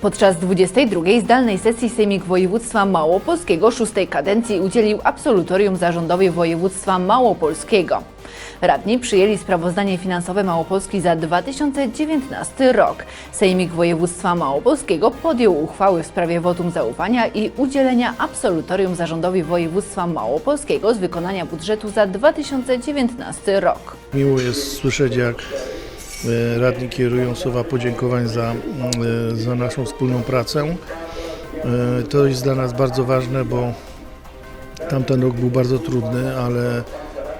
Podczas 22. zdalnej sesji Sejmik Województwa Małopolskiego szóstej kadencji udzielił absolutorium zarządowi województwa małopolskiego. Radni przyjęli sprawozdanie finansowe Małopolski za 2019 rok. Sejmik Województwa Małopolskiego podjął uchwały w sprawie wotum zaufania i udzielenia absolutorium zarządowi województwa małopolskiego z wykonania budżetu za 2019 rok. Miło jest słyszeć, jak radni kierują słowa podziękowań za, e, za naszą wspólną pracę. E, To jest dla nas bardzo ważne, bo tamten rok był bardzo trudny, ale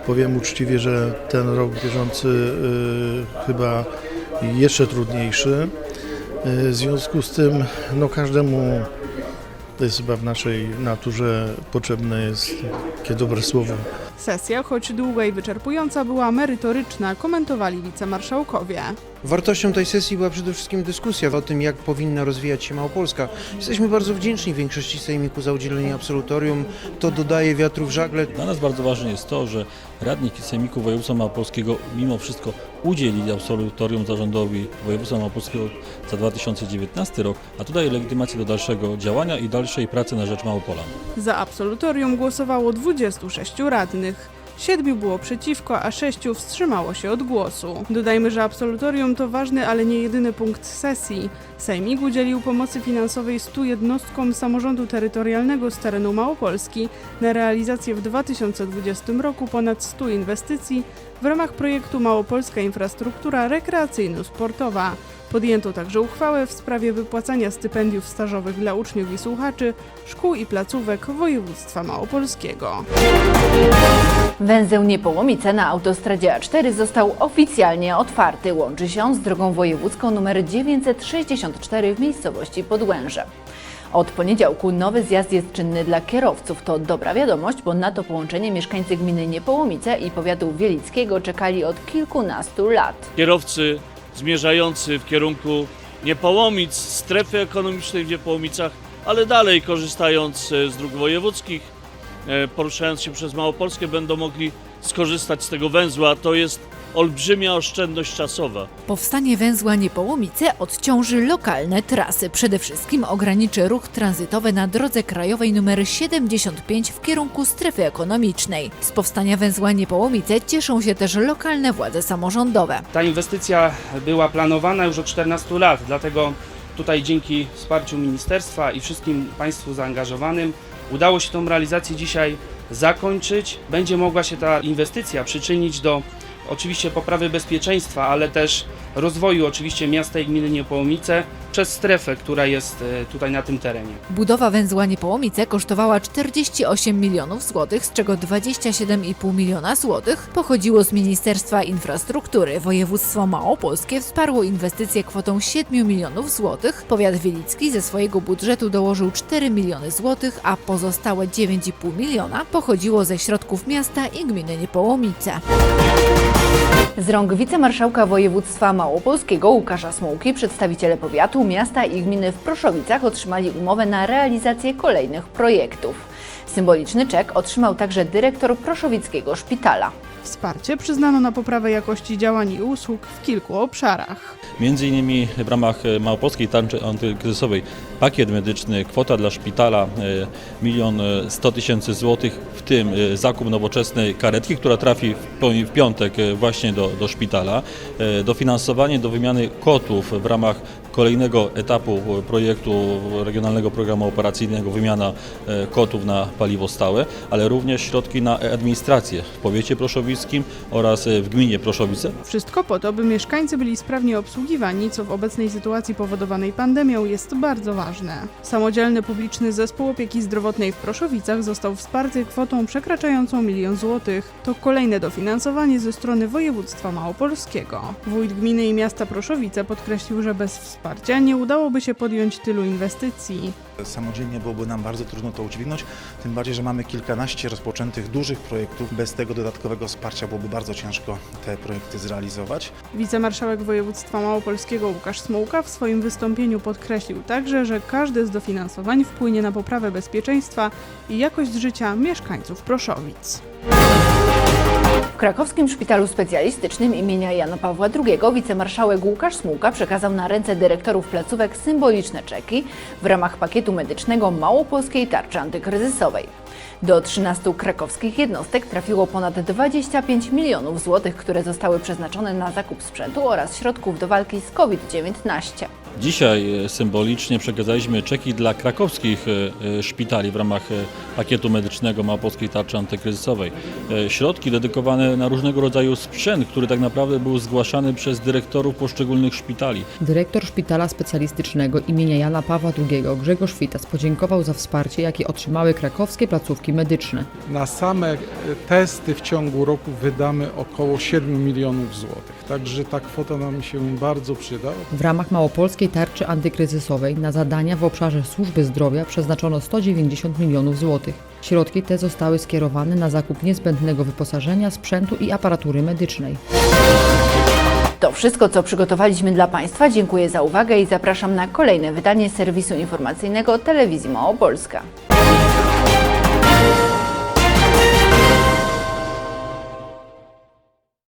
powiem uczciwie, że ten rok bieżący e, chyba jeszcze trudniejszy. E, W związku z tym no każdemu to jest chyba w naszej naturze potrzebne jest takie dobre słowo. Sesja, choć długa i wyczerpująca, była merytoryczna, komentowali wicemarszałkowie. Wartością tej sesji była przede wszystkim dyskusja o tym, jak powinna rozwijać się Małopolska. Jesteśmy bardzo wdzięczni większości sejmiku za udzielenie absolutorium. To dodaje wiatru w żagle. Dla nas bardzo ważne jest to, że radni Sejmiku Województwa Małopolskiego mimo wszystko udzielili absolutorium zarządowi województwa małopolskiego za 2019 rok, a tutaj legitymację do dalszego działania i dalszej pracy na rzecz Małopolan. Za absolutorium głosowało 26 radnych. Siedmiu było przeciwko, a sześciu wstrzymało się od głosu. Dodajmy, że absolutorium to ważny, ale nie jedyny punkt sesji. Sejmik udzielił pomocy finansowej 100 jednostkom samorządu terytorialnego z terenu Małopolski na realizację w 2020 roku ponad 100 inwestycji w ramach projektu Małopolska Infrastruktura Rekreacyjno-Sportowa. Podjęto także uchwałę w sprawie wypłacania stypendiów stażowych dla uczniów i słuchaczy szkół i placówek województwa małopolskiego. Węzeł Niepołomice na autostradzie A4 został oficjalnie otwarty. Łączy się on z drogą wojewódzką nr 964 w miejscowości Podłęże. Od poniedziałku nowy zjazd jest czynny dla kierowców. To dobra wiadomość, bo na to połączenie mieszkańcy gminy Niepołomice i powiatu wielickiego czekali od kilkunastu lat. kierowcy zmierzający w kierunku Niepołomic, strefy ekonomicznej w Niepołomicach, ale dalej korzystając e, z dróg wojewódzkich, e, poruszając się przez Małopolskę, będą mogli skorzystać z tego węzła. To jest olbrzymia oszczędność czasowa. Powstanie węzła Niepołomice odciąży lokalne trasy. Przede wszystkim ograniczy ruch tranzytowy na drodze krajowej nr 75 w kierunku strefy ekonomicznej. Z powstania węzła Niepołomice cieszą się też lokalne władze samorządowe. Ta inwestycja była planowana już od 14 lat, dlatego tutaj dzięki wsparciu ministerstwa i wszystkim Państwu zaangażowanym udało się tą realizację dzisiaj zakończyć. Będzie mogła się ta inwestycja przyczynić do oczywiście poprawy bezpieczeństwa, ale też rozwoju oczywiście miasta i gminy Niepołomice przez strefę, która jest e, tutaj na tym terenie. Budowa węzła Niepołomice kosztowała 48 milionów złotych, z czego 27,5 miliona złotych pochodziło z Ministerstwa Infrastruktury. Województwo Małopolskie wsparło inwestycję kwotą 7 milionów złotych. Powiat Wielicki ze swojego budżetu dołożył 4 miliony złotych, a pozostałe 9,5 miliona pochodziło ze środków miasta i gminy Niepołomice. Z rąk wicemarszałka województwa małopolskiego Łukasza Smułki przedstawiciele powiatu, miasta i gminy w Proszowicach otrzymali umowę na realizację kolejnych projektów. Symboliczny czek otrzymał także dyrektor Proszowickiego Szpitala. Wsparcie przyznano na poprawę jakości działań i usług w kilku obszarach. Między innymi w ramach e, Małopolskiej Tarczy Antykryzysowej pakiet medyczny, kwota dla szpitala e, milion e, 100 tysięcy złotych, w tym e, zakup nowoczesnej karetki, która trafi w piątek e, właśnie do, do szpitala, e, dofinansowanie do wymiany kotów w ramach kolejnego etapu e, projektu Regionalnego Programu Operacyjnego wymiana e, kotów na paliwo stałe, ale również środki na administrację w powiecie proszowickim oraz e, w gminie Proszowice. Wszystko po to, by mieszkańcy byli sprawnie obsługiwani, co w obecnej sytuacji powodowanej pandemią jest bardzo ważne. Samodzielny publiczny zespół opieki zdrowotnej w Proszowicach został wsparty kwotą przekraczającą milion złotych. To kolejne dofinansowanie ze strony województwa małopolskiego. Wójt gminy i miasta Proszowice podkreślił, że bez wsparcia nie udałoby się podjąć tylu inwestycji. Samodzielnie byłoby nam bardzo trudno to udźwignąć, tym bardziej, że mamy kilkanaście rozpoczętych dużych projektów. Bez tego dodatkowego wsparcia byłoby bardzo ciężko te projekty zrealizować. Wicemarszałek województwa małopolskiego Łukasz Smułka w swoim wystąpieniu podkreślił także, że każde z dofinansowań wpłynie na poprawę bezpieczeństwa i jakość życia mieszkańców Proszowic. W krakowskim szpitalu specjalistycznym imienia Jana Pawła II wicemarszałek Łukasz Smułka przekazał na ręce dyrektorów placówek symboliczne czeki w ramach pakietu medycznego Małopolskiej Tarczy Antykryzysowej. Do 13 krakowskich jednostek trafiło ponad 25 milionów złotych, które zostały przeznaczone na zakup sprzętu oraz środków do walki z COVID-19. Dzisiaj e, symbolicznie przekazaliśmy czeki dla krakowskich e, e, szpitali w ramach pakietu medycznego Małopolskiej Tarczy Antykryzysowej. Środki dedykowane na różnego rodzaju sprzęt, który tak naprawdę był zgłaszany przez dyrektorów poszczególnych szpitali. Dyrektor Szpitala Specjalistycznego imienia Jana Pawła II Grzegorz Witas podziękował za wsparcie, jakie otrzymały krakowskie placówki medyczne. Na same testy w ciągu roku wydamy około 7 milionów złotych. Także ta kwota nam się bardzo przyda. W ramach Małopolskiej Tarczy Antykryzysowej na zadania w obszarze służby zdrowia przeznaczono 190 milionów złotych. Środki te zostały skierowane na zakup niezbędnego wyposażenia, sprzętu i aparatury medycznej. To wszystko, co przygotowaliśmy dla Państwa. Dziękuję za uwagę i zapraszam na kolejne wydanie serwisu informacyjnego Telewizji Małopolska.